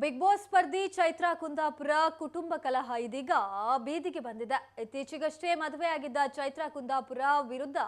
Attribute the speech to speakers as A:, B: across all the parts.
A: Big boss ಸ್ಪರ್ಧಿ ಚೈತ್ರಾ ಕುಂದಾಪುರ ಕುಟುಂಬ ಕಲಹ ಇದೀಗ ಬೀದಿಗೆ ಬಂದಿದೆ. ಇತ್ತೀಚೆಗಷ್ಟೇ ಮದುವೆಯಾಗಿದ್ದ ಚೈತ್ರಾ ಕುಂದಾಪುರ ವಿರುದ್ಧ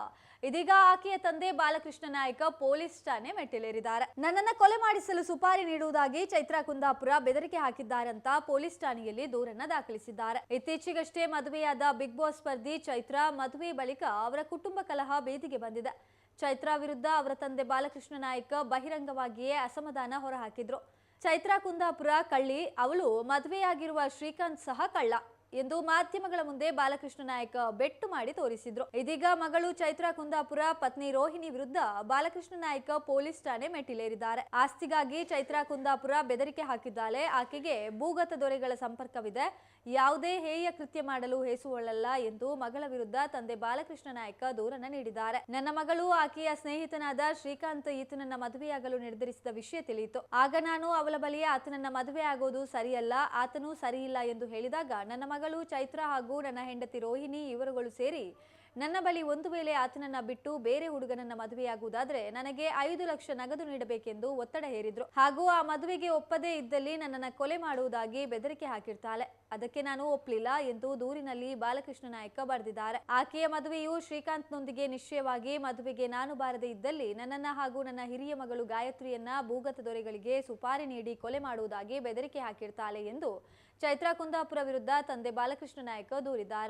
A: ಇದೀಗ ಆಕೆಯ ತಂದೆ ಬಾಲಕೃಷ್ಣ ನಾಯಕ ಪೊಲೀಸ್ ಠಾಣೆ ಮೆಟ್ಟಿಲೇರಿದ್ದಾರೆ. ನನ್ನನ್ನ ಕೊಲೆ ಮಾಡಿಸಲು ಸುಪಾರಿ ನೀಡುವುದಾಗಿ ಚೈತ್ರಾ ಕುಂದಾಪುರ ಬೆದರಿಕೆ ಹಾಕಿದ್ದಾರಂತ ಪೊಲೀಸ್ ಠಾಣೆಯಲ್ಲಿ ದೂರನ್ನ ದಾಖಲಿಸಿದ್ದಾರೆ. ಇತ್ತೀಚೆಗಷ್ಟೇ ಮದುವೆಯಾದ ಬಿಗ್ ಬಾಸ್ ಸ್ಪರ್ಧಿ ಚೈತ್ರಾ ಮದುವೆ ಬಳಿಕ ಅವರ ಕುಟುಂಬ ಕಲಹ ಬೀದಿಗೆ ಬಂದಿದೆ. ಚೈತ್ರಾ ವಿರುದ್ಧ ಅವರ ತಂದೆ ಬಾಲಕೃಷ್ಣ ನಾಯಕ ಬಹಿರಂಗವಾಗಿಯೇ ಅಸಮಾಧಾನ ಹೊರಹಾಕಿದ್ರು. ಚೈತ್ರ ಕುಂದಾಪುರ ಕಳ್ಳಿ ಅವಳು ಮದುವೆಯಾಗಿರುವ ಶ್ರೀಕಾಂತ್ ಸಹ ಕಳ್ಳ. ಎಂದು ಮಾಧ್ಯಮಗಳ ಮುಂದೆ ಬಾಲಕೃಷ್ಣ ನಾಯಕ್ ಬೆಟ್ಟು ಮಾಡಿ ತೋರಿಸಿದ್ರು. ಇದೀಗ ಮಗಳು ಚೈತ್ರಾ ಕುಂದಾಪುರ, ಪತ್ನಿ ರೋಹಿಣಿ ವಿರುದ್ಧ ಬಾಲಕೃಷ್ಣ ನಾಯಕ್ ಪೊಲೀಸ್ ಠಾಣೆ ಮೆಟ್ಟಿಲೇರಿದ್ದಾರೆ. ಆಸ್ತಿಗಾಗಿ ಚೈತ್ರಾ ಕುಂದಾಪುರ ಬೆದರಿಕೆ ಹಾಕಿದ್ದಾಳೆ. ಆಕೆಗೆ ಭೂಗತ ದೊರೆಗಳ ಸಂಪರ್ಕವಿದೆ. ಯಾವುದೇ ಹೇಯ ಕೃತ್ಯ ಮಾಡಲು ಹೇಸುವಳಲ್ಲ ಎಂದು ಮಗಳ ವಿರುದ್ಧ ತಂದೆ ಬಾಲಕೃಷ್ಣ ನಾಯಕ ದೂರನ್ನ ನೀಡಿದ್ದಾರೆ. ನನ್ನ ಮಗಳು ಆಕೆಯ ಸ್ನೇಹಿತನಾದ ಶ್ರೀಕಾಂತ್ ಈತನನ್ನ ಮದುವೆಯಾಗಲು ನಿರ್ಧರಿಸಿದ ವಿಷಯ ತಿಳಿಯಿತು. ಆಗ ನಾನು ಅವಳ ಬಳಿಯೇ ಆತನನ್ನ ಮದುವೆ ಆಗೋದು ಸರಿಯಲ್ಲ, ಆತನೂ ಸರಿಯಿಲ್ಲ ಎಂದು ಹೇಳಿದಾಗ ನನ್ನ ಮಗಳು ಚೈತ್ರ ಹಾಗೂ ನನ್ನ ಹೆಂಡತಿ ರೋಹಿಣಿ ಇವರುಗಳು ಸೇರಿ ನನ್ನ ಬಳಿ ಒಂದು ವೇಳೆ ಆತನನ್ನ ಬಿಟ್ಟು ಬೇರೆ ಹುಡುಗನನ್ನ ಮದುವೆಯಾಗುವುದಾದ್ರೆ ನನಗೆ ಐದು ಲಕ್ಷ ನಗದು ನೀಡಬೇಕೆಂದು ಒತ್ತಡ ಹೇರಿದ್ರು. ಹಾಗೂ ಆ ಮದುವೆಗೆ ಒಪ್ಪದೇ ಇದ್ದಲ್ಲಿ ನನ್ನನ್ನ ಕೊಲೆ ಮಾಡುವುದಾಗಿ ಬೆದರಿಕೆ ಹಾಕಿರ್ತಾಳೆ. ಅದಕ್ಕೆ ನಾನು ಒಪ್ಪಲಿಲ್ಲ ಎಂದು ದೂರಿನಲ್ಲಿ ಬಾಲಕೃಷ್ಣ ನಾಯಕ ಬರೆದಿದ್ದಾರೆ. ಆಕೆಯ ಮದುವೆಯು ಶ್ರೀಕಾಂತ್ನೊಂದಿಗೆ ನಿಶ್ಚಯವಾಗಿ ಮದುವೆಗೆ ನಾನು ಬಾರದೆ ಇದ್ದಲ್ಲಿ ನನ್ನನ್ನ ಹಾಗೂ ನನ್ನ ಹಿರಿಯ ಮಗಳು ಗಾಯತ್ರಿಯನ್ನ ಭೂಗತ ದೊರೆಗಳಿಗೆ ಸುಪಾರಿ ನೀಡಿ ಕೊಲೆ ಮಾಡುವುದಾಗಿ ಬೆದರಿಕೆ ಹಾಕಿರ್ತಾಳೆ ಎಂದು ಚೈತ್ರಾ ಕುಂದಾಪುರ ವಿರುದ್ಧ ತಂದೆ ಬಾಲಕೃಷ್ಣ ನಾಯಕ ದೂರಿದ್ದಾರೆ.